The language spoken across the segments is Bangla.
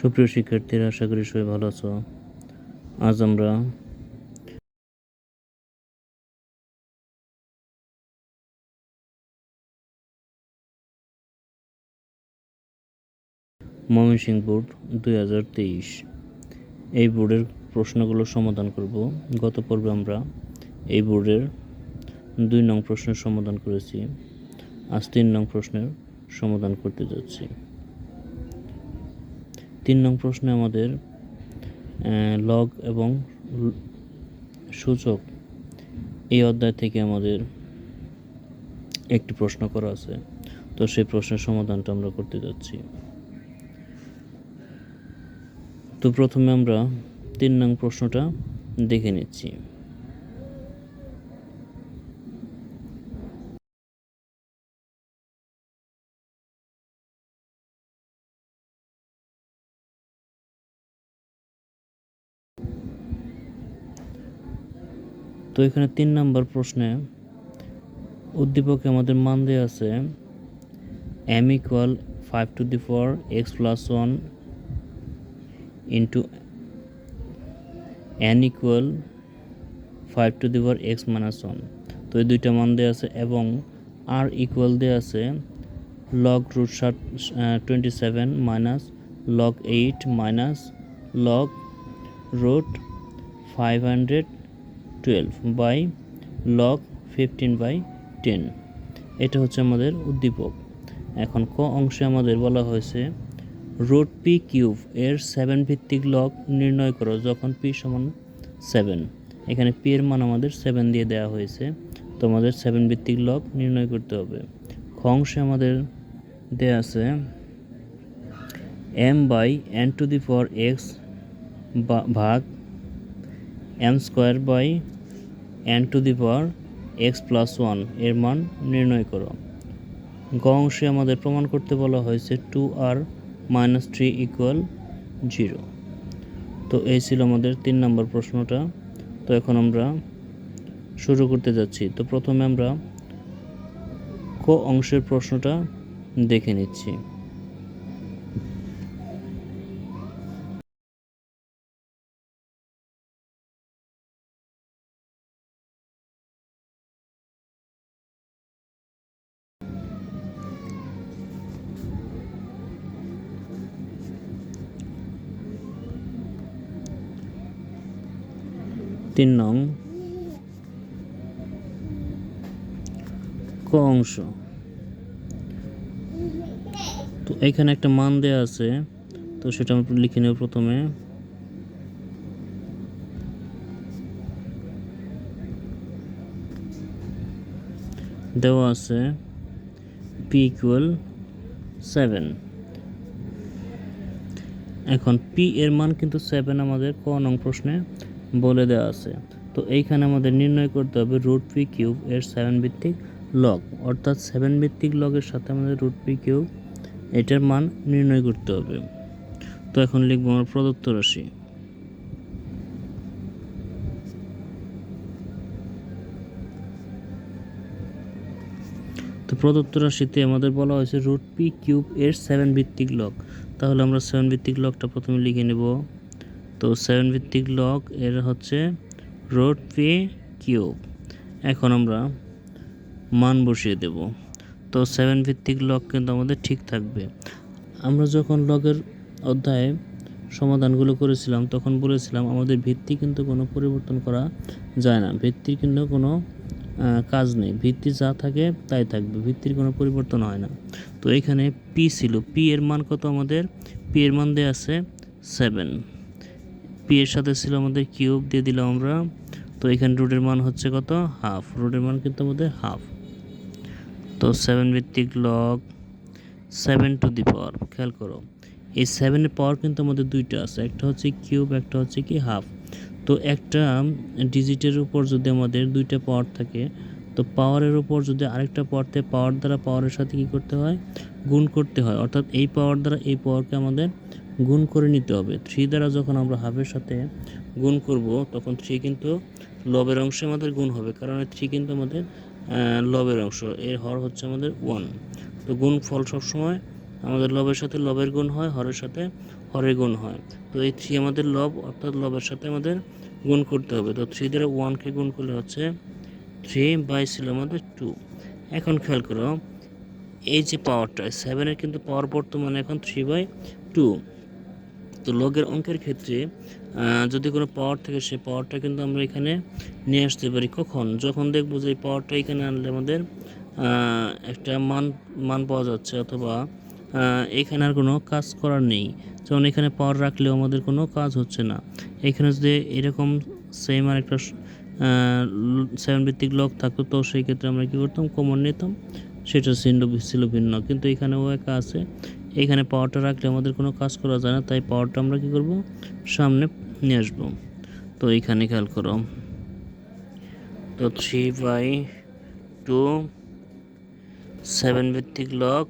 সুপ্রিয় শিক্ষার্থীরা, আশা করি সবাই ভালো আছো। আজ আমরা ময়মনসিংহ বোর্ড দুই হাজার তেইশ। এই বোর্ডের প্রশ্নগুলো সমাধান করব। গত পর্বে আমরা এই বোর্ডের দুই নং প্রশ্নের সমাধান করেছি। আজ তিন নং প্রশ্নের সমাধান করতে যাচ্ছি। তিন নং প্রশ্নে আমাদের লগ এবং সূচক এই অধ্যায় থেকে আমাদের একটি প্রশ্ন করা আছে। তো সেই প্রশ্নের সমাধানটা আমরা করতে যাচ্ছি। তো প্রথমে আমরা তিন নং প্রশ্নটা দেখে নিচ্ছি। তো এখানে তিন নম্বর প্রশ্নে উদ্দীপকে আমাদের মান দেওয়া আছে M equal five to the four x plus one into N equal five to the power x minus one তো এই দুইটা মান দেওয়া আছে এবং আর ইকুয়াল দেওয়া আছে লগ রুট ষাট twenty seven minus log eight minus log root five hundred twelve by log fifteen by ten এটা হচ্ছে আমাদের উদ্দীপক। এখন ক অংশে আমাদের বলা হয়েছে, রুট পি কিউব এর সেভেন ভিত্তিক লগ নির্ণয় করো যখন পি সমান সেভেন এখানে পি এর মান আমাদের সেভেন দিয়ে দেওয়া হয়েছে তো আমাদের সেভেন ভিত্তিক লগ নির্ণয় করতে হবে। খ অংশে আমাদের দেওয়া আছে M by N to the power x ভাগ M square by N to the power x plus ওয়ানের মান নির্ণয় করো। গ অংশে আমাদের প্রমাণ করতে বলা হয়েছে two R minus three equal zero তো এই ছিল আমাদের তিন নম্বর প্রশ্নটা। তো এখন আমরা শুরু করতে যাচ্ছি। তো প্রথমে আমরা ক অংশের প্রশ্নটা দেখে নিচ্ছি। তিন নং ক অংশ। তো এখানে একটা মান দেওয়া আছে, তো সেটা আমরা লিখে নেব প্রথমে। দেওয়া আছে পি ইকুয়াল সেভেন এখন পি এর মান কিন্তু সেভেন আমাদের ক নং প্রশ্নে। বলে দেওয়া আছে। তো এইখানে আমাদের নির্ণয় করতে হবে রুট পি কিউব এর সেভেন ভিত্তিক লগ অর্থাৎ সেভেন ভিত্তিক লগের সাথে আমাদের রুট পি কিউব এটার মান নির্ণয় করতে হবে। তো এখন লিখব আমার প্রদত্ত রাশি। তো প্রদত্ত রাশিতে আমাদের বলা হয়েছে রুট পি কিউব এর সেভেন ভিত্তিক লগ তাহলে আমরা সেভেন ভিত্তিক লগটা প্রথমে লিখে নেব। তো সেভেন ভিত্তিক লগ এর হচ্ছে রুট পি কিউব এখন আমরা মান বসিয়ে দেব। তো সেভেন ভিত্তিক লগ কিন্তু আমাদের ঠিক থাকবে। আমরা যখন লগের অধ্যায়ে সমাধানগুলো করেছিলাম, তখন বলেছিলাম আমাদের ভিত্তি কিন্তু কোনো পরিবর্তন করা যায় না। ভিত্তির কিন্তু কোনো কাজ নেই। ভিত্তি যা থাকে তাই থাকবে। ভিত্তির কোনো পরিবর্তন হয় না। তো এখানে পি ছিল। পি এর মান কত আমাদের? পি এর মান দেওয়া আছে সেভেন পি এর সাথে ছিল আমাদের কিউব, দিয়ে দিলাম আমরা। তো এখানে রুটের মান হচ্ছে কত? হাফ রুটের মান কিন্তু আমাদের হাফ তো সেভেন ভিত্তিক log seven to the power খেয়াল করো। এই সেভেনের পাওয়ার কিন্তু আমাদের দুইটা আছে, একটা হচ্ছে কিউব, একটা হচ্ছে কি হাফ তো একটা ডিজিটের উপর যদি আমাদের দুইটা পাওয়ার থাকে, তো পাওয়ারের উপর যদি আরেকটা পাওয়ার থাকে পাওয়ার দ্বারা পাওয়ারের সাথে কী করতে হয়? গুণ করতে হয়। অর্থাৎ এই পাওয়ার দ্বারা এই পাওয়ারকে আমাদের গুণ করে নিতে হবে। থ্রি দ্বারা যখন আমরা হাফের সাথে গুণ করব, তখন থ্রি কিন্তু লবের অংশে আমাদের গুণ হবে, কারণ থ্রি কিন্তু আমাদের লবের অংশ। এর হর হচ্ছে আমাদের ওয়ান তো গুণ ফল সবসময় আমাদের লবের সাথে লবের গুণ হয়, হরের সাথে হরের গুণ হয়। তো এই থ্রি আমাদের লব, অর্থাৎ লবের সাথে আমাদের গুণ করতে হবে। তো থ্রি দ্বারা ওয়ানকে গুণ করলে হচ্ছে থ্রি বাই ছিল আমাদের টু এখন খেয়াল করো, এই যে পাওয়ারটা সেভেনের কিন্তু পাওয়ার বর্তমানে এখন থ্রি বাই টু তো লগের অঙ্কের ক্ষেত্রে যদি কোনো পাওয়ার থাকে, সেই পাওয়ারটা কিন্তু আমরা এখানে নিয়ে আসতে পারি। কখন? যখন দেখব যে এই পাওয়ারটা এখানে আনলে আমাদের একটা মান মান পাওয়া যাচ্ছে অথবা এখানে আর কোনো কাজ করার নেই। যেমন এখানে পাওয়ার রাখলেও আমাদের কোনো কাজ হচ্ছে না। এখানে যদি এরকম সেম আর একটা সেভেন ভিত্তিক লক থাকতো, তো সেই ক্ষেত্রে আমরা কী করতাম? কমন নিতাম। সেটা ছিল ছিল ভিন্ন। কিন্তু এখানেও একা আছে। এখানে পাওয়ারটা রাখলে আমাদের কোনো কাজ করা যায় না, তাই পাওয়ারটা আমরা কী করব? সামনে নিয়ে আসব। তো এইখানে খেয়াল করো। তো থ্রি বাই টু সেভেন ভিত্তিক লক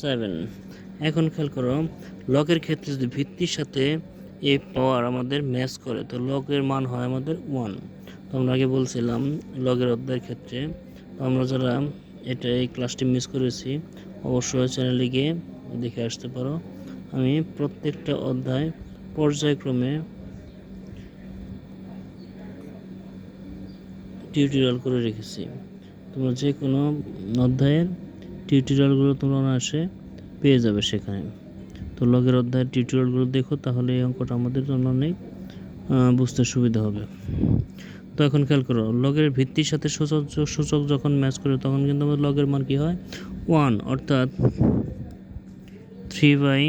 সেভেন এখন খেয়াল করো লকের ক্ষেত্রে যদি ভিত্তির সাথে এই পাওয়ার আমাদের ম্যাচ করে, তো লকের মান হয় আমাদের ওয়ান তো আমরা আগে বলছিলাম লগের অধ্যায়ের ক্ষেত্রে। আমরা যারা এটা এই ক্লাসটি মিস করেছি, অবশ্যই চ্যানেলে গিয়ে দেখে আসতে পারো। আমি প্রত্যেকটা অধ্যায় পর্যায়ক্রমে টিউটোরিয়াল করে রেখেছি। তোমরা যে কোনো অধ্যায়ের টিউটোরিয়ালগুলো তোমরা অনায়াসে পেয়ে যাবে সেখানে। তো লগের অধ্যায়ের টিউটোরিয়ালগুলো দেখো, তাহলে এই অঙ্কটা আমাদের জন্য অনেক বুঝতে সুবিধা হবে। তো এখন খেয়াল করো লগের ভিত্তির সাথে সূচক সূচক যখন ম্যাচ করে, তখন কিন্তু আমাদের লগের মান কী হয়? ওয়ান অর্থাৎ থ্রি বাই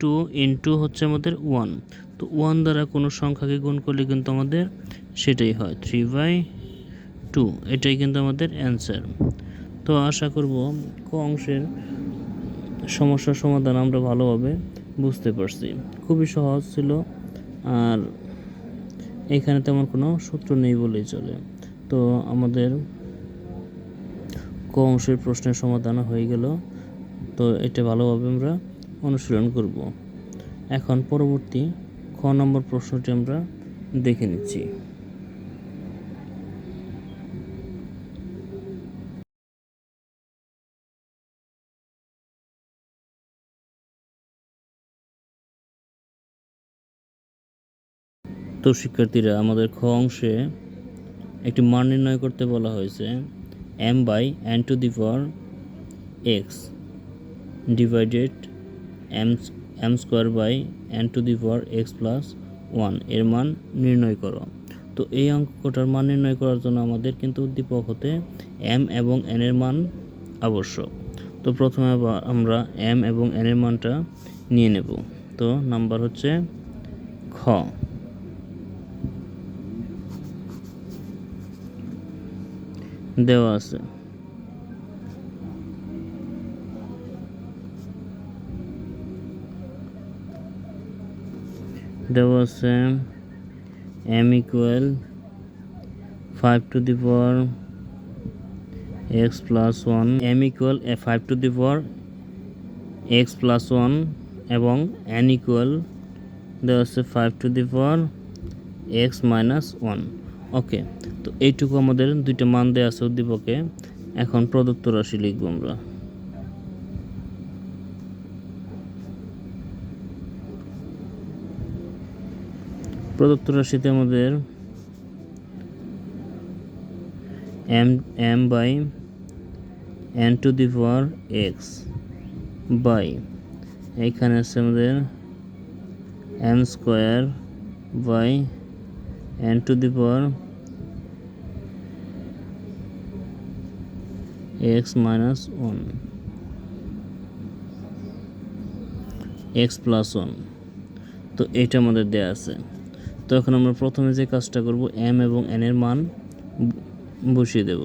টু ইন্টু হচ্ছে আমাদের ওয়ান। তো ওয়ান দ্বারা কোনো সংখ্যাকে গুণ করলে কিন্তু আমাদের সেটাই হয়, থ্রি বাই টু। এটাই কিন্তু আমাদের অ্যান্সার। তো আশা করব ক অংশের সমস্যার সমাধান আমরা ভালোভাবে বুঝতে পারছি। খুবই সহজ ছিল আর এখানে তেমন কোনো সূত্র নেই বলেই চলে। তো আমাদের ক অংশের প্রশ্নের সমাধান হয়ে গেল। তো এটা ভালোভাবে আমরা অনুশীলন করব। এখন পরবর্তী খ নম্বর প্রশ্নটি আমরা দেখে নিচ্ছি। তো শিক্ষার্থীরা, আমাদের খ অংশে একটি মান নির্ণয় করতে বলা হয়েছে M by N to the power x divided M M square by N to the power x plus ওয়ানের মান নির্ণয় করো। তো এই অঙ্কটার মান নির্ণয় করার জন্য আমাদের কিন্তু উদ্দীপক হতে এম এবং এন এর মান আবশ্যক। তো প্রথমে আমরা এম এবং এন এর মানটা নিয়ে নেব। তো নাম্বার হচ্ছে খ। দেওয়া আছে। দেওয়া আছে M equal five to the power x plus one M equal five to the power x plus one এবং এন ইকুয়াল দেওয়া আছে five to the power x minus one okay তো এইটুকু আমাদের দুইটা মান দেওয়া আছে উদ্দীপকে। এখন প্রদত্ত রাশি লিখব আমরা। প্রদত্ত রাশিতে আমাদের M M by N to the power x by এইখানে আছে আমাদের M square by N to the power x minus one x plus one তো এটা আমাদের দেয়া আছে। তো এখন আমরা প্রথমে যে কাজটা করব এম এবং এন এর মান বসিয়ে দেব।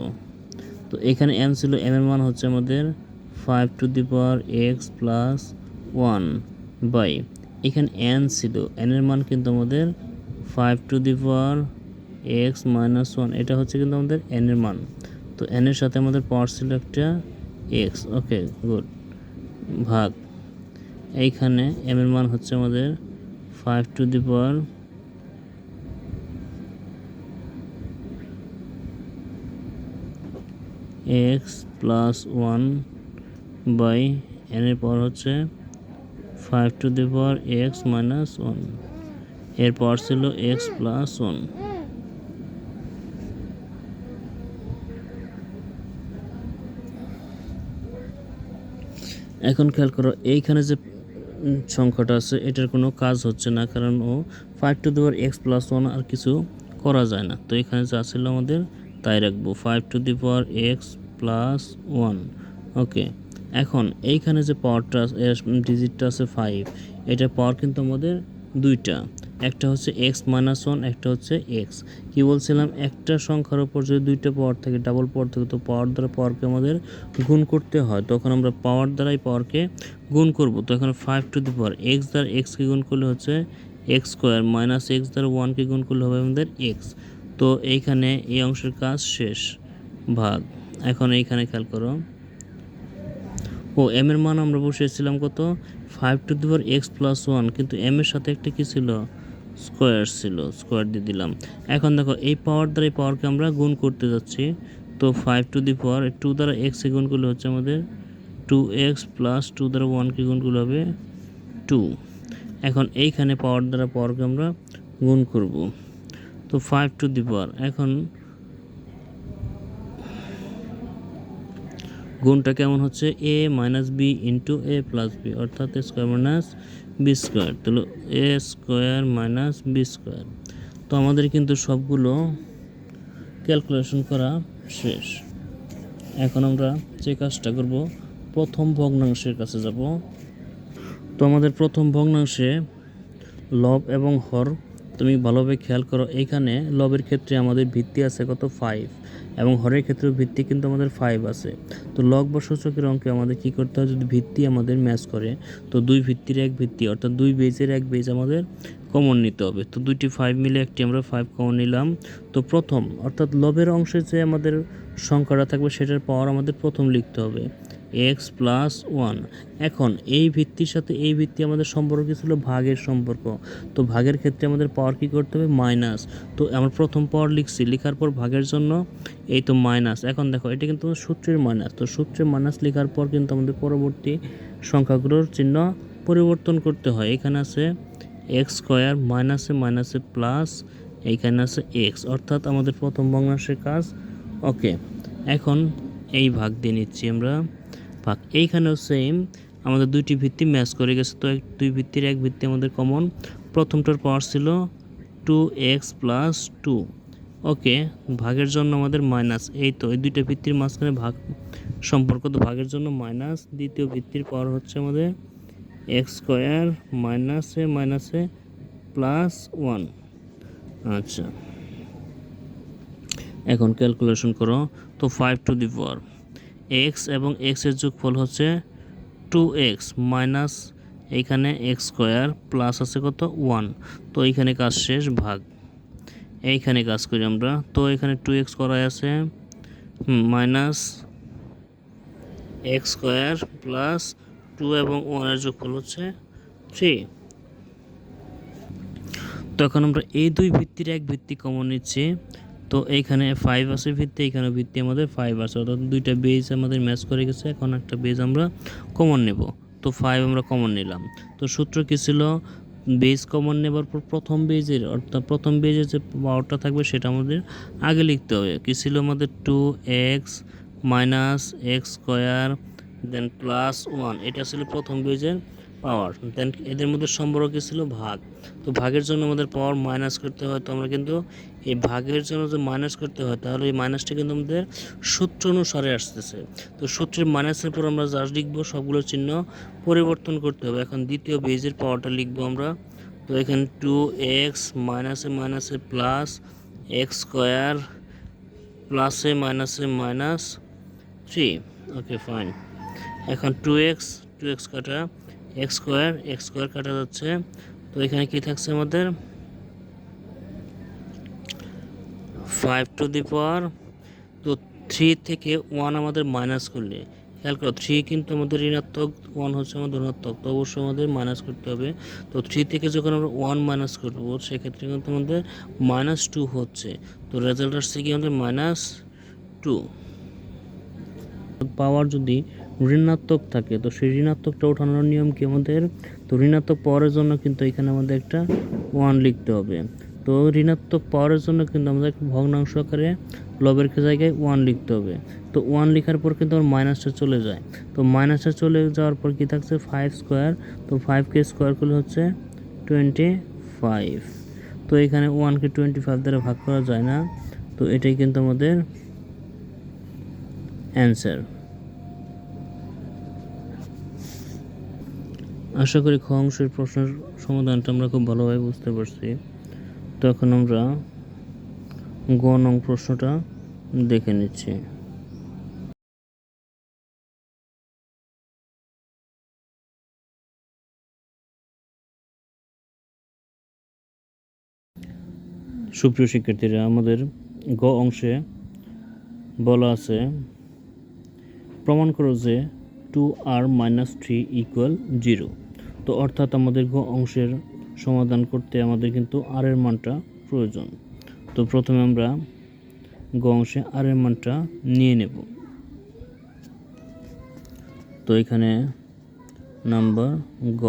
তো এখানে এম ছিল এম এর মান হচ্ছে আমাদের five to the power x plus one by এখানে এন ছিল এন এর মান কিন্তু আমাদের five to the power x minus one এটা হচ্ছে কিন্তু আমাদের এন এর মান। তো এন এর সাথে আমাদের পাওয়ার ছিল একটা এক্স ওকে গুড ভাগ। এইখানে এম এর মান হচ্ছে আমাদের five to the power x plus one by N এর পাওয়ার হচ্ছে five to the power x minus ওয়ানের পাওয়ার ছিল এক্স প্লাস ওয়ান এখন খেয়াল করো, এইখানে যে সংখ্যাটা আছে, এটার কোনো কাজ হচ্ছে না, কারণ ও five to the x plus one আর কিছু করা যায় না। তো এখানে যা ছিল আমাদের, তাই রাখব। Five to the power x plus one okay এখন এইখানে যে পাওয়ারটা ডিজিটটা আছে ফাইভ এটা পাওয়ার কিন্তু আমাদের দুইটা। একটা হচ্ছে এক্স মাইনাস ওয়ান একটা হচ্ছে এক্স কি বলছিলাম? একটা সংখ্যার উপর যদি দুইটা পাওয়ার থাকে ডাবল পাওয়ার থাকে, তো পাওয়ার দ্বারা পাওয়ারকে আমাদের গুণ করতে হয়। তখন আমরা পাওয়ার দ্বারাই পাওয়ারকে গুণ করব। তো এখানে five to the power x দ্বারা এক্সকে গুণ করলে হচ্ছে এক্স স্কোয়ার মাইনাস এক্স দ্বারা ওয়ানকে গুণ করলে হবে আমাদের এক্স তো এইখানে এই অংশের কাজ শেষ ভাগ। এখন এইখানে খেয়াল করো। ও এম এর মান আমরা বসিয়েছিলাম কত? Five to the x plus one কিন্তু এম এর সাথে একটা কী ছিল? স্কোয়ার ছিল স্কোয়ার দিয়ে দিলাম। এখন দেখো, এই পাওয়ার দ্বারা এই পাওয়ারকে আমরা গুণ করতে যাচ্ছি। তো five to the power two দ্বারা এক্সে গুণ করলে হচ্ছে আমাদের টু এক্স প্লাস টু দ্বারা ওয়ানকে গুণ করলে হবে টু এখন এইখানে পাওয়ার দ্বারা পাওয়ারকে আমরা গুণ করব। তো ফাইভ টু দি পাওয়ার এখন গুণটা কেমন হচ্ছে? A minus B into A plus B অর্থাৎ স্কোয়ার মাইনাস বি স্কোয়ার তাহলে A square minus B square তো আমাদের কিন্তু সবগুলো ক্যালকুলেশন করা শেষ। এখন আমরা যে কাজটা করব, প্রথম ভগ্নাংশের কাছে যাব। তো আমাদের প্রথম ভগ্নাংশে লব এবং হর, তুমি ভালোভাবে খেয়াল করো, এখানে লবের ক্ষেত্রে আমাদের ভিত্তি আছে কত? ফাইভ এবং হরের ক্ষেত্রেও ভিত্তি কিন্তু আমাদের ফাইভ আছে। তো লগ বা সূচকের অঙ্কে আমাদের কি করতে হয়? যদি ভিত্তি আমাদের ম্যাচ করে, তো দুই ভিত্তির এক ভিত্তি, অর্থাৎ দুই বেজের এক বেজ আমাদের কমন নিতে হবে। তো দুইটি ফাইভ মিলে একটি আমরা ফাইভ কমন নিলাম। তো প্রথম, অর্থাৎ লবের অংশে যে আমাদের সংখ্যাটা থাকবে, সেটার পাওয়ার আমাদের প্রথম লিখতে হবে। এক্স প্লাস ওয়ান এখন, এই ভিত্তির সাথে এই ভিত্তি আমাদের সম্পর্ক ছিল? ভাগের সম্পর্ক। তো ভাগের ক্ষেত্রে আমাদের পাওয়ার কী করতে হবে? মাইনাস তো আমরা প্রথম পাওয়ার লিখছি। লেখার পর ভাগের জন্য এই তো মাইনাস এখন দেখো, এটা কিন্তু সূত্রের মাইনাস তো সূত্রের মাইনাস লেখার পর কিন্তু আমাদের পরবর্তী সংখ্যাগুলোর চিহ্ন পরিবর্তন করতে হয়। এখানে আছে এক্স স্কোয়ার মাইনাসে মাইনাসে প্লাস এইখানে আছে এক্স অর্থাৎ আমাদের প্রথম ভগ্নাংশের কাজ ওকে এখন এই ভাগ দিয়ে নিচ্ছি আমরা। ভাগ এইখানেও সেম আমাদের দুইটি ভিত্তি ম্যাচ করে গেছে। তো দুই ভিত্তির এক ভিত্তি আমাদের কমন প্রথমটার পাওয়ার ছিল two x plus two okay ভাগের জন্য আমাদের মাইনাস এই তো, এই দুইটা ভিত্তির মাঝখানে ভাগ, সম্পর্ক তো ভাগের জন্য মাইনাস দ্বিতীয় ভিত্তির পাওয়ার হচ্ছে আমাদের এক্স স্কোয়ার মাইনাসে মাইনাসে প্লাস ওয়ান আচ্ছা। এখন ক্যালকুলেশন করো। তো five to the power x এবং এক্সের যোগফল হচ্ছে টু এক্স মাইনাস এইখানে এক্স স্কোয়ার প্লাস আছে কত? ওয়ান তো এইখানে কাজ শেষ, ভাগ। এইখানে কাজ করি আমরা। তো এখানে টু এক্স করাই আছে minus x square plus two এবং ওয়ানের যোগফল হচ্ছে থ্রি তো এখন আমরা এই দুই ভিত্তির এক ভিত্তি কমন নিচ্ছি। তো এইখানে ফাইভ আছে, ভিত্তি এইখানে ভিত্তি আমাদের ফাইভ আছে। অর্থাৎ দুইটা বেজ আমাদের ম্যাচ করে গেছে, এখন একটা বেজ আমরা কমন নেব। তো ফাইভ আমরা কমন নিলাম। তো সূত্র কী ছিল? বেজ কমন নেবার পর প্রথম বেজের অর্থাৎ প্রথম বেজের যে পাওয়ারটা থাকবে, সেটা আমাদের আগে লিখতে হবে। কী ছিল আমাদের? Two x minus x square then plus one এটা ছিল প্রথম বেজের পাওয়ার দেন এদের মধ্যে সম্পর্ক ছিল? ভাগ। তো ভাগের জন্য আমাদের পাওয়ার মাইনাস করতে হয়, তো আমরা কিন্তু এই ভাগের জন্য যে মাইনাস করতে হয়, তাহলে এই মাইনাসটা কিন্তু আমাদের সূত্র অনুসারে আসতেছে। তো সূত্রের মাইনাসের পর আমরা যা লিখব, সবগুলো চিহ্ন পরিবর্তন করতে হবে। এখন দ্বিতীয় বেজের পাওয়ারটা লিখব আমরা। তো এখানে টু এক্স মাইনাসে মাইনাসে প্লাস এক্স স্কোয়ার প্লাসে মাইনাসে মাইনাস থ্রি ওকে ফাইন এখন টু এক্স টু এক্স কাটা এক্স স্কোয়ার এক্স স্কোয়ার কাটা যাচ্ছে। তো এখানে কি থাকছে আমাদের? ফাইভ টু দি পাওয়ার তো থ্রি থেকে ওয়ান আমাদের মাইনাস করলে। খেয়াল করো থ্রি কিন্তু আমাদের ঋণাত্মক ওয়ান হচ্ছে আমাদের ধনাত্মক, তো অবশ্যই আমাদের মাইনাস করতে হবে। তো থ্রি থেকে যখন আমরা ওয়ান মাইনাস করব, সেক্ষেত্রে কিন্তু আমাদের মাইনাস টু হচ্ছে। তো রেজাল্ট আসছে কি আমাদের মাইনাস টু পাওয়ার যদি ঋণাত্মক থাকে, তো সেই ঋণাত্মকটা ওঠানোর নিয়ম কি আমাদের? তো ঋণাত্মক পাওয়ারের জন্য কিন্তু এখানে আমাদের একটা ওয়ান লিখতে হবে। তো ঋণাত্মক পাওয়ারের জন্য কিন্তু আমাদের ভগ্নাংশ আকারে লবের জায়গায় ওয়ান লিখতে হবে। তো ওয়ান লেখার পর কিন্তু আমার মাইনাসটা চলে যায়। তো মাইনাসটা চলে যাওয়ার পর কী থাকছে? ফাইভ স্কোয়ার তো ফাইভকে স্কোয়ার করলে হচ্ছে টোয়েন্টি ফাইভ তো এখানে ওয়ানকে টোয়েন্টি ফাইভ দ্বারা ভাগ করা যায় না। তো এটাই কিন্তু আমাদের অ্যান্সার আশা করি খ অংশের প্রশ্নের সমাধানটা আমরা খুব ভালোভাবে বুঝতে পারছি। তো এখন আমরা গ নং প্রশ্নটা দেখে নিচ্ছি। সুপ্রিয় শিক্ষার্থীরা, আমাদের গ অংশে বলা আছে, প্রমাণ করো যে two R minus three equal zero তো অর্থাৎ আমাদের গ অংশের সমাধান করতে আমাদের কিন্তু আর এর মানটা প্রয়োজন। তো প্রথমে আমরা গ অংশে আর এর মানটা নিয়ে নেব। তো এখানে নাম্বার গ।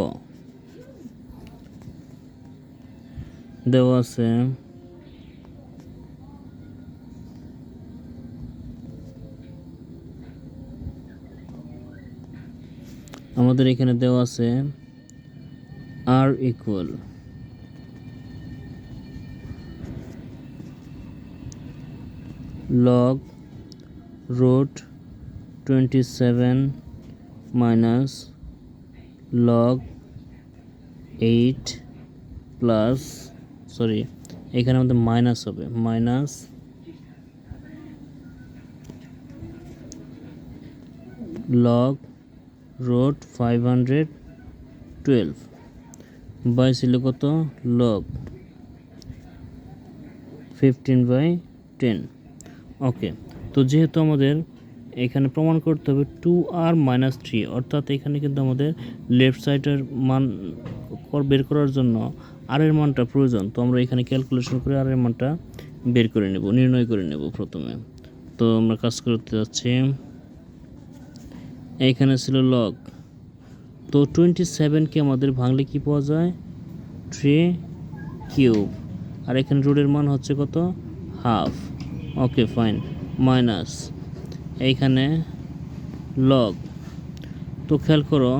দেওয়া আছে আমাদের এখানে দেওয়া আছে R equal root twenty seven minus log eight plus sorry এখানে আমাদের মাইনাস হবে minus log root five hundred twelve by ছিল কত? Log fifteen by ten okay তো যেহেতু আমাদের এখানে প্রমাণ করতে হবে টু আর মাইনাস থ্রি অর্থাৎ এখানে কিন্তু আমাদের লেফট সাইডের মান বের করার জন্য আর এর মানটা প্রয়োজন। তো আমরা এখানে ক্যালকুলেশন করে আর এর মানটা বের করে নেব, নির্ণয় করে নেব প্রথমে। তো আমরা কাজ করতে যাচ্ছি। এইখানে ছিল লগ তো টোয়েন্টি সেভেনকে আমাদের ভাঙলে কি পাওয়া যায়? থ্রি কিউব আর এখানে রুটের মান হচ্ছে কত? হাফ ওকে ফাইন মাইনাস এইখানে লগ তো খেয়াল করো,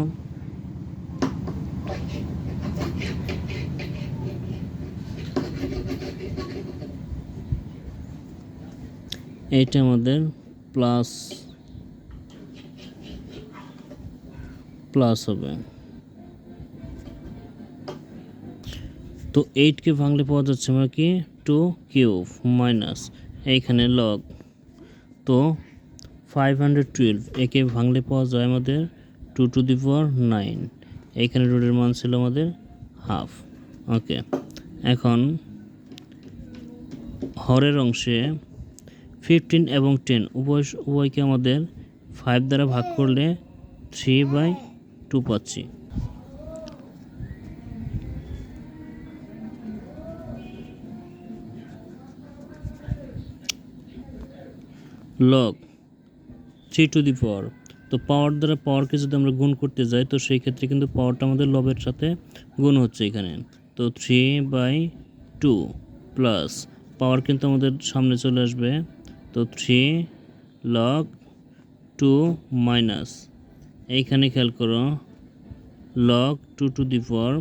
এইটা আমাদের প্লাস প্লাস হবে। তো এইটকে ভাঙলে পাওয়া যাচ্ছে আমার কি? টু কিউব মাইনাস এইখানে লগ তো ফাইভ হান্ড্রেড টুয়েলভ একে ভাঙলে পাওয়া যায় আমাদের two to the power nine এইখানে রুটের মান ছিল আমাদের হাফ ওকে এখন হরের অংশে ফিফটিন এবং টেন উভয়, উভয়কে আমাদের ফাইভ দ্বারা ভাগ করলে থ্রি বাই টু পাচ্ছি। Log three to the power তো পাওয়ার দ্বারা পাওয়ারকে যদি আমরা গুণ করতে যাই, তো সেই ক্ষেত্রে কিন্তু পাওয়ারটা আমাদের লবের সাথে গুণ হচ্ছে এখানে। তো three by two plus power কিন্তু আমাদের সামনে চলে আসবে। তো থ্রি লগ টু মাইনাস এইখানে খেয়াল করো। Log two to the power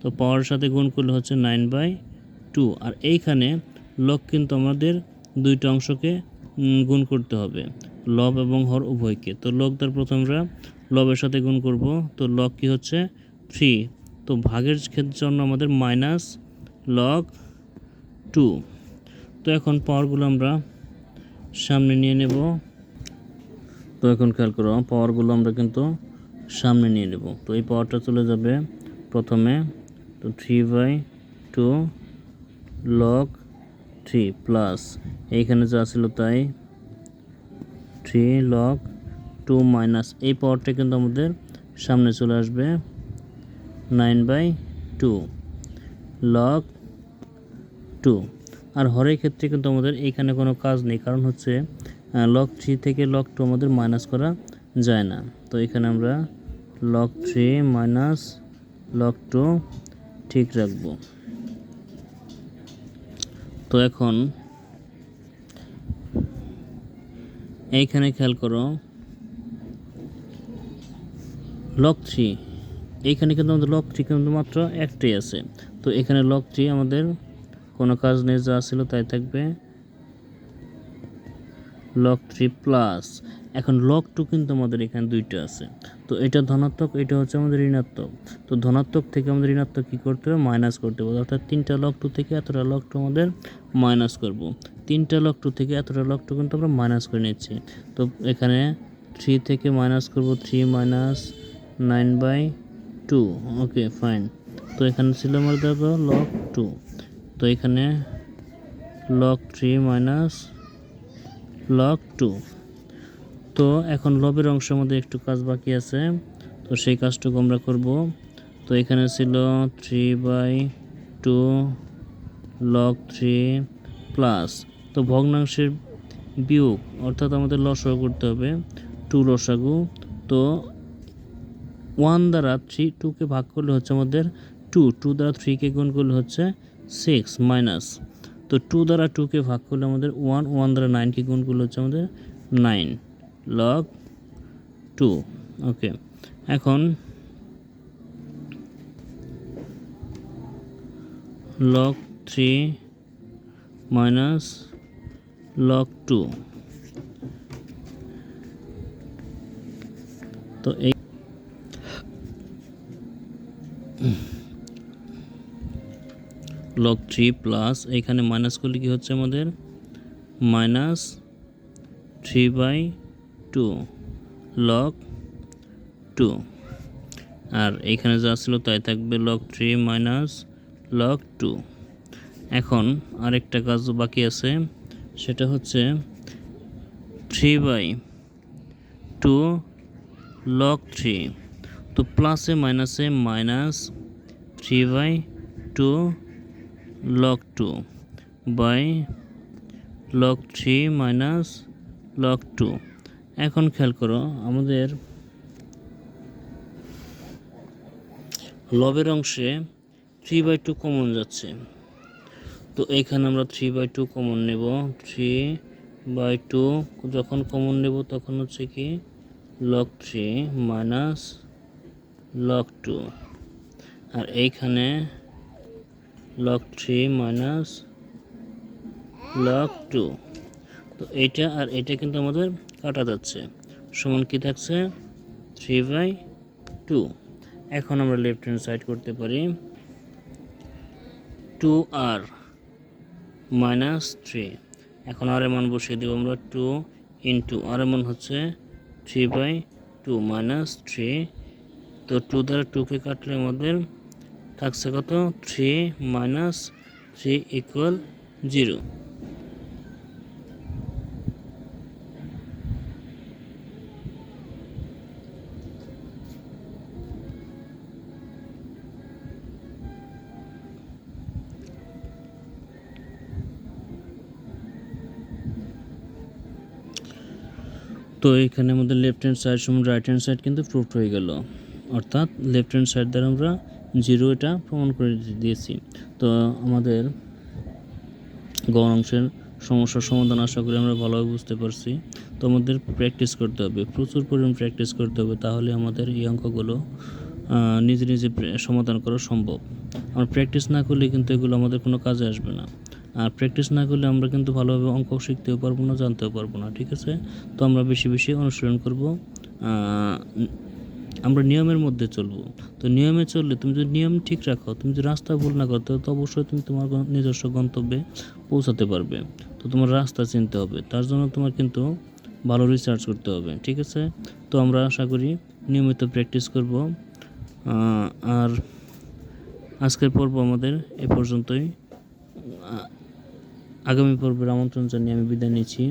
তো পাওয়ার সাথে গুণ করলে হচ্ছে নাইন বাই টু আর এইখানে লগ কিন্তু আমাদের দুইটা অংশকে গুণ করতে হবে। লব এবং হর উভয়কে। তো লগ তার প্রথম আমরা লবের সাথে গুণ করব। তো লগ কি হচ্ছে? থ্রি তো ভাগের ক্ষেত্রে জন্য আমাদের মাইনাস লগ টু তো এখন পাওয়ারগুলো আমরা সামনে নিয়ে নেব। তো এখন খেয়াল করো পাওয়ারগুলো আমরা কিন্তু সামনে নিয়ে নেব। তো এই পাওয়ারটা চলে যাবে প্রথমে তো three by two log three plus এইখানে যা ছিল তাই থ্রি লক টু মাইনাস এই পাওয়ারটা কিন্তু আমাদের সামনে চলে আসবে nine by two log two আর হরের ক্ষেত্রে কিন্তু আমাদের এইখানে কোনো কাজ নেই, কারণ হচ্ছে লক থ্রি থেকে লক টু আমাদের মাইনাস করা যায় না। তো এখানে আমরা log three minus log two ঠিক রাখব। তো এখন এইখানে খেয়াল করো লক থ্রি এইখানে কিন্তু আমাদের লক থ্রি কিন্তু মাত্র একটাই আছে। তো এখানে লক থ্রি আমাদের কোনো কাজ নেই, যা ছিল তাই থাকবে। Log three plus. এখন লক টু কিন্তু আমাদের এখানে দুইটা আছে। তো এটা ধনাত্মক, এটা হচ্ছে আমাদের ঋণাত্মক। তো ধনাত্মক থেকে আমাদের ঋণাত্মক কী করতে হবে? মাইনাস করতে হবে। অর্থাৎ তিনটা লক টু থেকে এতটা লক টু আমাদের মাইনাস করব। তিনটা লক টু থেকে এতটা লক টু কিন্তু আমরা মাইনাস করে নিচ্ছি। তো এখানে থ্রি থেকে মাইনাস করব, three minus nine by two. Okay, fine. তো এখানে ছিল দেখো লক টু। তো এখানে log three minus log two. তো এখন লবের অংশের মধ্যে একটু কাজ বাকি আছে। তো সেই কাজটুকু আমরা করব। তো এখানে ছিল three by two log three plus তো ভগ্নাংশের বিয়োগ, অর্থাৎ আমাদের লসাগু করতে হবে টু লসাগু। তো ওয়ান দ্বারা থ্রি টুকে ভাগ করলে হচ্ছে আমাদের টু টু দ্বারা থ্রিকে গুণ করলে হচ্ছে সিক্স মাইনাস তো টু দ্বারা টুকে ভাগ করলে আমাদের ওয়ান ওয়ান দ্বারা নাইনকে গুণ করলে হচ্ছে আমাদের নাইন লগ টু ওকে এখন log three minus log two তো এই লগ থ্রি প্লাস এখানে মাইনাস করলে কি হচ্ছে আমাদের? Minus three by two log two আর এখানে যা ছিল তাই থাকবে log three minus log two এখন আরেকটা কাজ বাকি আছে, সেটা হচ্ছে three by two log three তো প্লাসে মাইনাসে minus three by two log two by log three minus log two এখন খেয়াল করো, আমাদের লবের অংশে থ্রি বাই টু কমন যাচ্ছে। তো এখানে আমরা থ্রি বাই টু কমন নেব। থ্রি বাই টু যখন কমন নেব, তখন হচ্ছে কি? Log three minus log two আর এইখানে log three minus log two তো এইটা আর এটা কিন্তু আমাদের কাটা যাচ্ছে। সমান কি থাকছে? থ্রি বাই টু এখন আমরা লেফট হ্যান্ড সাইড করতে পারি। টু আর মাইনাস থ্রি এখন আর এর মান বসিয়ে দেবো আমরা টু ইন্টু আর এর মান হচ্ছে three by two minus three তো টু দ্বারা টুকে কাটলে আমাদের থাকছে কত three minus three equal zero তো এখানে আমাদের লেফট হ্যান্ড সাইড সমান রাইট হ্যান্ড সাইড কিন্তু প্রুফ হয়ে গেল। অর্থাৎ লেফট হ্যান্ড সাইড দ্বারা আমরা জিরো এটা প্রমাণ করে দিয়েছি। তো আমাদের গড় অংশের সমস্যার সমাধান আশা করি আমরা ভালোভাবে বুঝতে পারছি। তো আমাদের প্র্যাকটিস করতে হবে, প্রচুর পরিমাণ প্র্যাকটিস করতে হবে তাহলে আমাদের এই অঙ্কগুলো নিজে নিজে সমাধান করা সম্ভব। আমরা প্র্যাকটিস না করলে কিন্তু এগুলো আমাদের কোনো কাজে আসবে না। আর প্র্যাকটিস না করলে আমরা কিন্তু ভালোভাবে অঙ্ক শিখতেও পারব না, জানতেও পারব না, ঠিক আছে? তো আমরা বেশি বেশি অনুসরণ করব। আমরা নিয়মের মধ্যে চলবো। তো নিয়মে চললে তুমি যদি নিয়ম ঠিক রাখো, তুমি যদি রাস্তা ভুল না করো তো অবশ্যই তুমি তোমার নিজস্ব গন্তব্যে পৌঁছাতে পারবে। তো তোমার রাস্তা চিনতে হবে। তার জন্য তোমার কিন্তু ভালো রিসার্চ করতে হবে, ঠিক আছে? তো আমরা আশা করি নিয়মিত প্র্যাকটিস করব। আর আজকের পর্ব আমাদের এ পর্যন্তই। আগামী পর্বের আমন্ত্রণ জানিয়ে আমি বিদায় নিচ্ছি।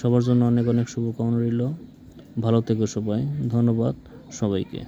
সবার জন্য অনেক অনেক শুভকামনা রইল। ভালো থেকো সবাই। ধন্যবাদ। সবাইকে।